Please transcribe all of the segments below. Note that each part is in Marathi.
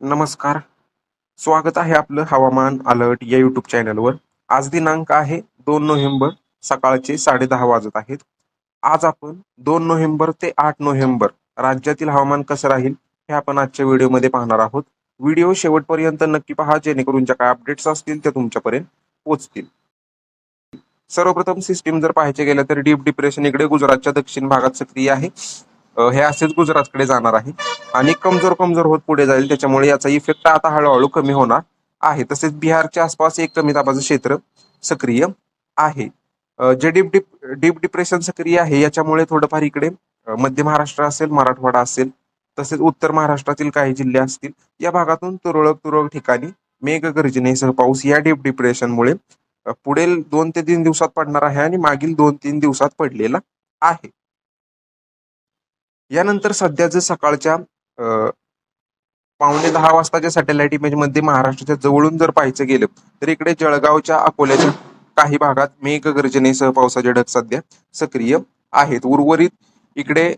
नमस्कार. स्वागत आहे आपलं हवामान अलर्ट या युट्यूब चॅनलवर आज दिनांक आहे दोन नोव्हेंबर सकाळचे साडे दहा वाजत आहेत. आज आपण दोन नोव्हेंबर ते आठ नोव्हेंबर राज्यातील हवामान कसं राहील हे आपण आजच्या व्हिडिओमध्ये पाहणार आहोत. व्हिडिओ शेवटपर्यंत नक्की पहा जेणेकरून ज्या काय अपडेट्स असतील त्या तुमच्यापर्यंत पोहोचतील. सर्वप्रथम सिस्टीम जर पाहायचे गेलं तर डीप डिप्रेशन इकडे गुजरातच्या दक्षिण भागात सक्रिय आहे. हे असेच गुजरातकडे जाणार आहे. आणि कमजोर कमजोर होत पुढे जाईल त्याच्यामुळे याचा इफेक्ट आता हळूहळू कमी होणार आहे. तसेच बिहारच्या आसपास एक कमी दाबाचं क्षेत्र सक्रिय आहे. जे डीप डीप डीप डिप्रेशन सक्रिय आहे याच्यामुळे थोडंफार इकडे मध्य महाराष्ट्र असेल मराठवाडा असेल तसेच उत्तर महाराष्ट्रातील काही जिल्हे असतील या भागातून तुरळक तुरळक ठिकाणी मेघगर्जनेसह पाऊस या डीप डिप्रेशनमुळे पुढील दोन ते तीन दिवसात पडणार आहे आणि मागील दोन तीन दिवसात पडलेला आहे. यानंतर सध्याचं सकाळच्या पावणे दहा वाजताच्या सॅटेलाइट इमेजमध्ये महाराष्ट्राच्या जवळून जर पाहायचं गेलं तर इकडे जळगावच्या अकोल्याच्या काही भागात मेघगर्जनेसह पावसाचे ढग सध्या सक्रिय आहेत. उर्वरित इकडे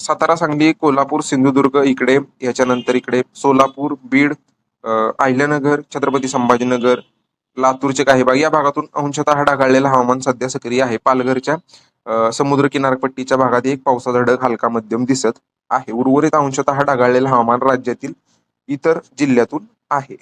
सातारा सांगली कोल्हापूर सिंधुदुर्ग इकडे याच्यानंतर इकडे सोलापूर बीड अहिल्यानगर छत्रपती संभाजीनगर लातूरचे काही भाग या भागातून अंशतः ढगाळलेलं हवामान सध्या सक्रिय आहे. पालघरच्या समुद्र किनारपट्टीच्या भागात एक पावसाचा ढग हलका मध्यम दिसत आहे. उर्वरित अंशतः ढगाळलेलं हवामान राज्यातील इतर जिल्ह्यातून आहे.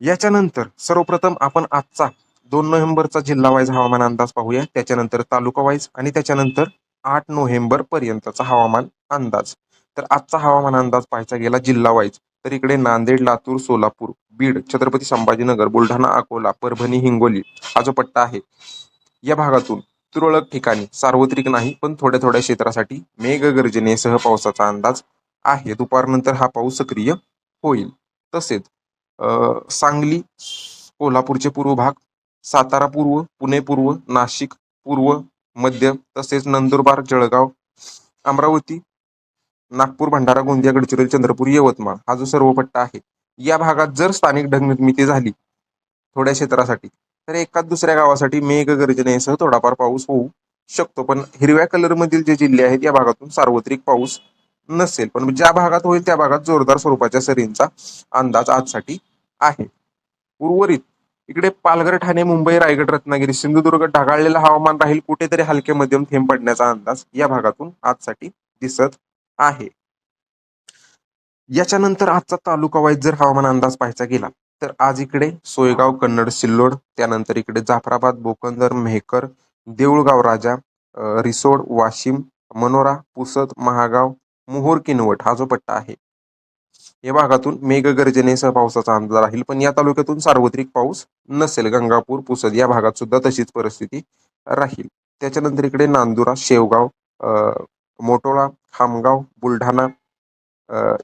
याच्यानंतर सर्वप्रथम आपण आजचा दोन नोव्हेंबरचा जिल्हा वाईज हवामान अंदाज पाहूया. त्याच्यानंतर तालुका वाईज आणि त्याच्यानंतर आठ नोव्हेंबर पर्यंतचा हवामान अंदाज. तर आजचा हवामान अंदाज पाहायचा गेला जिल्हा वाईज. तर इकडे नांदेड लातूर सोलापूर बीड छत्रपती संभाजीनगर बुलढाणा अकोला परभणी हिंगोली हा जो पट्टा आहे या भागातून तुरळक ठिकाणी सार्वत्रिक नाही पण थोड्या थोड्या क्षेत्रासाठी मेघगर्जनेसह पावसाचा अंदाज आहे. दुपारनंतर हा पाऊस सक्रिय होईल. तसेच सांगली कोल्हापूरचे पूर्व भाग सातारा पूर्व पुणे पूर्व नाशिक पूर्व मध्य तसेच नंदुरबार जळगाव अमरावती नागपूर भंडारा गोंदिया गडचिरोली चंद्रपूर यवतमाळ हा जो सर्व पट्टा आहे या भागात जर स्थानिक ढगनिर्मिती झाली थोड्या क्षेत्रासाठी तर एकाच दुसऱ्या गावासाठी मेघगर्जनेसह थोडाफार पाऊस होऊ शकतो. पण हिरव्या कलरमधील जे जिल्हे आहेत या भागातून सार्वत्रिक पाऊस नसेल. पण ज्या भागात होईल त्या भागात जोरदार स्वरूपाच्या सरींचा अंदाज आजसाठी आहे. उर्वरित इकडे पालघर ठाणे मुंबई रायगड रत्नागिरी सिंधुदुर्ग ढगाळलेलं हवामान राहील कुठेतरी हलके मध्यम थेंब पडण्याचा अंदाज या भागातून आजसाठी दिसत आहे. याच्यानंतर आजचा तालुका वाईज जर हवामान अंदाज पाहायचा गेला तर आज इकडे सोयगाव कन्नड सिल्लोड त्यानंतर इकडे जाफराबाद बोकंदर मेहकर देऊळगाव राजा रिसोड वाशिम मनोरा पुसद महागाव मोहोर किनवट हा जो पट्टा आहे. या भागातून मेघगर्जनेसह पावसाचा अंदाज राहील पण या तालुक्यातून सार्वत्रिक पाऊस नसेल गंगापूर पुसद या भागात सुद्धा तशीच परिस्थिती राहील. त्याच्यानंतर इकडे नांदुरा शेवगाव मोटोळा खामगाव बुलढाणा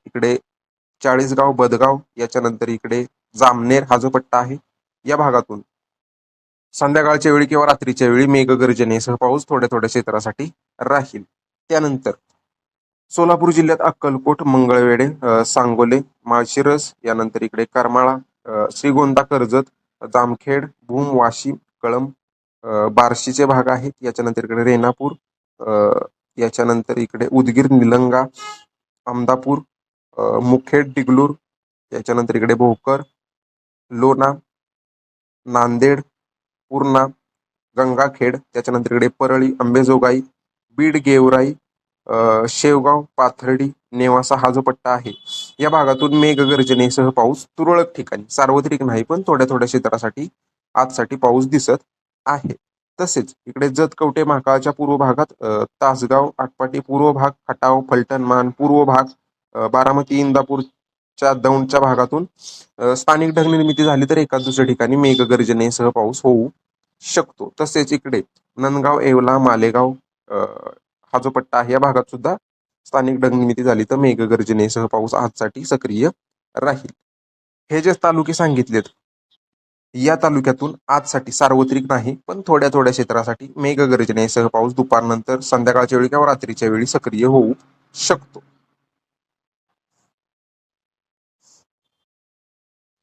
इकडे चाळीसगाव बदगाव याच्यानंतर इकडे जामनेर हा जो पट्टा आहे या भागातून. संध्याकाळच्या वेळी किंवा रात्रीच्या वेळी मेघगर्जनेसह पाऊस थोड्या थोड्या क्षेत्रासाठी राहील. त्यानंतर सोलापूर जिल्ह्यात अक्कलकोट मंगळवेढे सांगोले माळशिरस यानंतर इकडे करमाळा श्रीगोंदा कर्जत जामखेड भूम वाशिम कळंब बार्शीचे भाग आहेत. याच्यानंतर इकडे रेणापूर याच्यानंतर इकडे उदगीर निलंगा अमदापूर मुखेड डिगलूर याच्यानंतर इकडे भोकर लोणा नांदेड पूर्णा गंगाखेड त्याच्यानंतर इकडे परळी अंबेजोगाई बीड गेवराई शेवगाव पाथर्डी नेवासा हा जो पट्टा आहे या भागातून मेघगर्जनेसह पाऊस तुरळक ठिकाणी सार्वत्रिक नाही पण थोड्या थोड्या क्षेत्रासाठी आजसाठी पाऊस दिसत आहे. तसेच इकडे जतकवटे महाकाळच्या पूर्व भागात तासगाव आटपाटी पूर्व भाग खटाव फलटण मान पूर्व भाग बारामती इंदापूरच्या दौंडच्या भागातून स्थानिक ढगनिर्मिती झाली तर एकाच दुसऱ्या ठिकाणी मेघगर्जनेसह पाऊस होऊ शकतो. तसेच इकडे नंदगाव येवला मालेगाव अ, हा जो पट्टा आहे या भागात सुद्धा स्थानिक ढगनिर्मिती झाली तर मेघगर्जनेसह पाऊस आजसाठी सक्रिय राहील. हे जे तालुके सांगितलेत या तालुक्यातून आजसाठी सार्वत्रिक नाही पण थोड्या थोड्या क्षेत्रासाठी मेघगर्जनेसह पाऊस दुपारनंतर संध्याकाळच्या वेळी किंवा रात्रीच्या वेळी सक्रिय होऊ शकतो.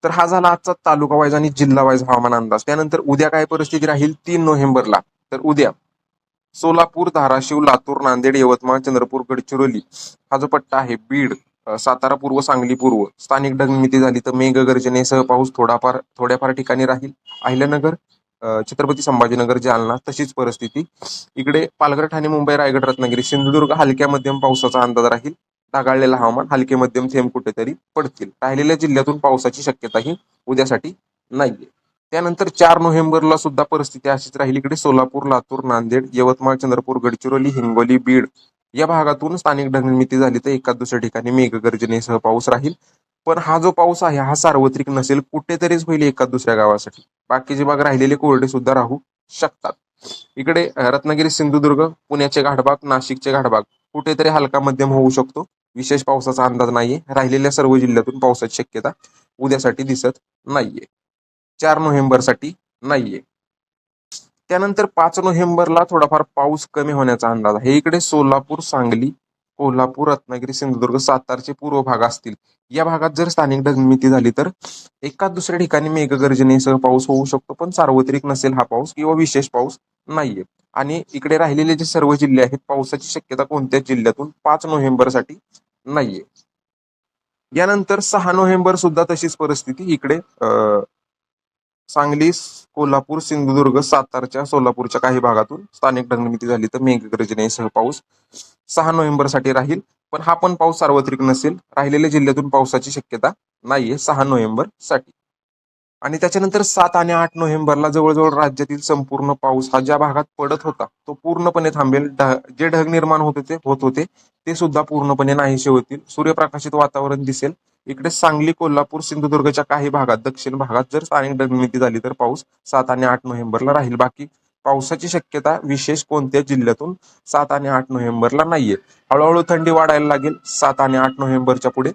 तर हा झाला आजचा तालुका वाईज आणि जिल्हा वाईज हवामान अंदाज. त्यानंतर उद्या काय परिस्थिती राहील? तीन नोव्हेंबरला. तर उद्या सोलापूर धाराशिव लातूर नांदेड यवतमाळ चंद्रपूर गडचिरोली हा जो पट्टा आहे बीड सातारा पूर्व सांगली पूर्व. स्थानिक ढगमिती झाली तर मेघगर्जनेसह पाऊस थोडाफार थोड्याफार ठिकाणी राहील. अहिल्यानगर छत्रपती संभाजीनगर जालना तशीच परिस्थिती. इकडे पालघर ठाणे मुंबई रायगड रत्नागिरी सिंधुदुर्ग हलक्या मध्यम पावसाचा अंदाज राहील. ढगाळलेलं हवामान हलके मध्यम थेंब कुठेतरी पडतील. राहिलेल्या जिल्ह्यातून पावसाची शक्यताही उद्यासाठी नाहीये. त्यानंतर चार नोव्हेंबरला सुद्धा परिस्थिती अशीच राहील. इकडे सोलापूर लातूर नांदेड यवतमाळ चंद्रपूर गडचिरोली हिंगोली बीड या भागातून स्थानिक ढगनिर्मिती झाली तर एका दुसऱ्या ठिकाणी मेघगर्जनेसह पाऊस राहील. पण हा जो पाऊस आहे हा सार्वत्रिक नसेल कुठेतरीच होईल एका दुसऱ्या गावासाठी. बाकीचे भाग राहिलेले कोरडे सुद्धा राहू शकतात. इकडे रत्नागिरी सिंधुदुर्ग पुण्याचे घाटभाग नाशिकचे घाटभाग कुठेतरी हलका मध्यम होऊ शकतो. विशेष पावसाचा अंदाज नाहीये. राहिलेल्या सर्व जिल्ह्यातून पावसाची शक्यता उद्यासाठी दिसत नाहीये. चार नोव्हेंबरसाठी नाहीये. त्यानंतर पाच नोव्हेंबरला थोडाफार पाऊस कमी होण्याचा अंदाज आहे. इकडे सोलापूर सांगली कोल्हापूर रत्नागिरी सिंधुदुर्ग सातारचे पूर्व भाग असतील. या भागात जर स्थानिक ढगमिती झाली तर एका दुसऱ्या ठिकाणी मेघगर्जनेसह पाऊस होऊ शकतो पण सार्वत्रिक नसेल हा पाऊस किंवा विशेष पाऊस नाहीये. आणि इकडे राहिलेले जे सर्व जिल्हे आहेत पावसाची शक्यता कोणत्याच जिल्ह्यातून पाच नोव्हेंबरसाठी नाहीये. यानंतर सहा नोव्हेंबर सुद्धा तशीच परिस्थिती इकडे अं, सांगली कोल्हापूर सिंधुदुर्ग सातारच्या सोलापूरच्या काही भागातून स्थानिक ढगमिती झाली तर मेघगर्जनेसह पाऊस सहा नोव्हेंबरसाठी राहील. पण हा पण पाऊस सार्वत्रिक नसेल. राहिलेल्या जिल्ह्यातून पावसाची शक्यता नाहीये सहा नोव्हेंबरसाठी आणि त्याच्यानंतर सात आणि आठ नोव्हेंबरला जवळजवळ राज्यातील संपूर्ण पाऊस हा ज्या भागात पडत होता तो पूर्णपणे थांबेल. जे ढग निर्माण होत होते होत होते ते सुद्धा पूर्णपणे नाहीसे होतील. सूर्यप्रकाशित वातावरण दिसेल. इकडे सांगली कोल्हापूर सिंधुदुर्गच्या काही भागात दक्षिण भागात जर स्थानिक ढगमिती झाली तर पाऊस सात आणि आठ नोव्हेंबरला राहील. बाकी पावसाची शक्यता विशेष कोणत्या जिल्ह्यातून सात आणि आठ नोव्हेंबरला नाहीये. हळूहळू थंडी वाढायला लागेल. सात आणि आठ नोव्हेंबरच्या पुढे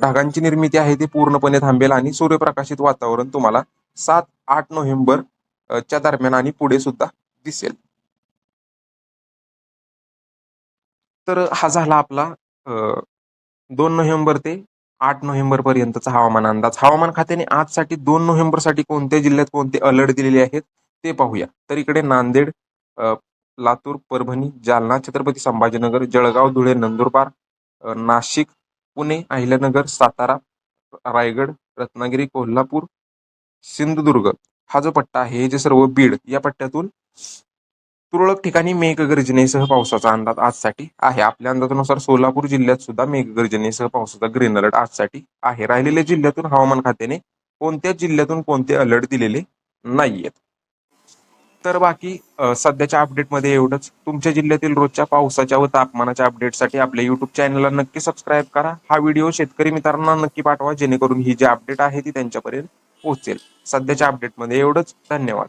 ढगांची निर्मिती आहे ती पूर्णपणे थांबेल आणि सूर्यप्रकाशित वातावरण तुम्हाला सात आठ नोव्हेंबर च्या दरम्यान आणि पुढे सुद्धा दिसेल. तर हा झाला आपला दोन नोव्हेंबर ते आठ नोव्हेंबर पर्यंतचा हवामान अंदाज. हवामान खात्याने आजसाठी दोन नोव्हेंबरसाठी कोणत्या जिल्ह्यात कोणते अलर्ट दिलेले आहेत ते पाहूया. तर इकडे नांदेड लातूर परभणी जालना छत्रपती संभाजीनगर जळगाव धुळे नंदुरबार नाशिक पुणे अहिल्यानगर सातारा रायगड रत्नागिरी कोल्हापूर सिंधुदुर्ग. हा जो पट्टा आहे हे जे सर्व बीड या पट्ट्यातून तुरळक ठिकाणी मेघगर्जनेसह पावसाचा अंदाज आजसाठी आहे. आपल्या अंदाजानुसार सोलापूर जिल्ह्यात सुद्धा मेघगर्जनेसह पावसाचा ग्रीन अलर्ट आजसाठी आहे. राहिलेल्या जिल्ह्यातून हवामान खात्याने कोणत्या जिल्ह्यातून कोणते अलर्ट दिलेले नाहीयेत. तर बाकी सध्याच्या अपडेटमध्ये एवढंच. तुमच्या जिल्ह्यातील रोजच्या पावसाच्या व तापमानाच्या अपडेटसाठी आपल्या युट्यूब चॅनलला नक्की सबस्क्राईब करा. हा व्हिडिओ शेतकरी मित्रांना नक्की पाठवा. जेणेकरून ही जी अपडेट आहे ती त्यांच्यापर्यंत पोहोचेल. सध्याच्या अपडेटमध्ये एवढंच. धन्यवाद.